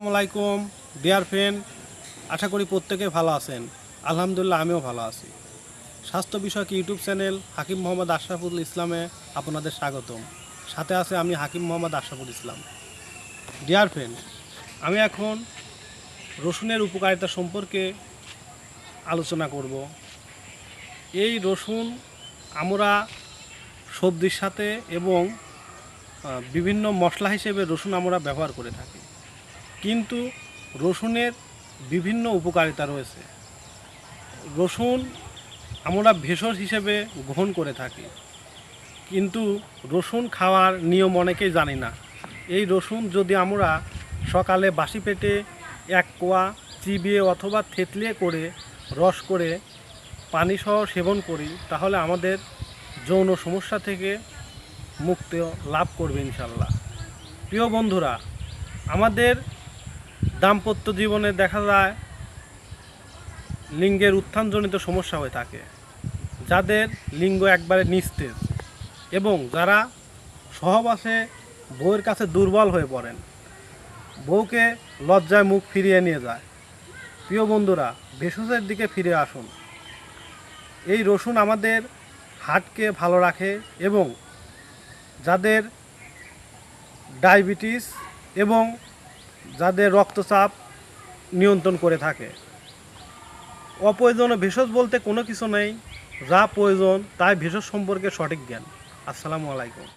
আসসালামাইকুম dear friend আশা করি প্রত্যেকে ভালো আছেন। আলহামদুলিল্লাহ, আমিও ভালো আছি। স্বাস্থ্য বিষয়ক ইউটিউব চ্যানেল হাকিম মোহাম্মদ আশরাফুল ইসলামে আপনাদের স্বাগতম। সাথে আছে আমি হাকিম মোহাম্মদ আশরাফুল ইসলাম। ডিয়ার ফ্রেন্ড আমি এখন রসুনের উপকারিতা সম্পর্কে আলোচনা করব। এই রসুন আমরা সবজির সাথে এবং বিভিন্ন মশলা হিসেবে রসুন আমরা ব্যবহার করে থাকি। কিন্তু রসুনের বিভিন্ন উপকারিতা রয়েছে। রসুন আমরা ভেষজ হিসেবে গ্রহণ করে থাকি, কিন্তু রসুন খাওয়ার নিয়ম অনেকেই জানি না। এই রসুন যদি আমরা সকালে বাসি পেটে এক কোয়া চিবিয়ে অথবা থেতলিয়ে করে রস করে পানিসহ সেবন করি, তাহলে আমাদের যৌন সমস্যা থেকে মুক্তি লাভ করবে ইনশাল্লাহ প্রিয় বন্ধুরা, আমাদের দাম্পত্য জীবনে দেখা যায় লিঙ্গের উত্থানজনিত সমস্যা হয়ে থাকে, যাদের লিঙ্গ একবারে নিস্তেজ এবং যারা সহবাসে বউয়ের কাছে দুর্বল হয়ে পড়েন, বউকে লজ্জায় মুখ ফিরিয়ে নিয়ে যায়। প্রিয় বন্ধুরা, ভেষজের দিকে ফিরে আসুন। এই রসুন আমাদের হার্টকে ভালো রাখে এবং যাদের ডায়াবেটিস এবং যাদের রক্তচাপ নিয়ন্ত্রণ করে থাকে। অপ্রয়োজনীয় ভেষজ বলতে কোনো কিছু নেই। যা প্রয়োজন, তাই ভেষজ সম্পর্কে সঠিক জ্ঞান। আসসালামু আলাইকুম।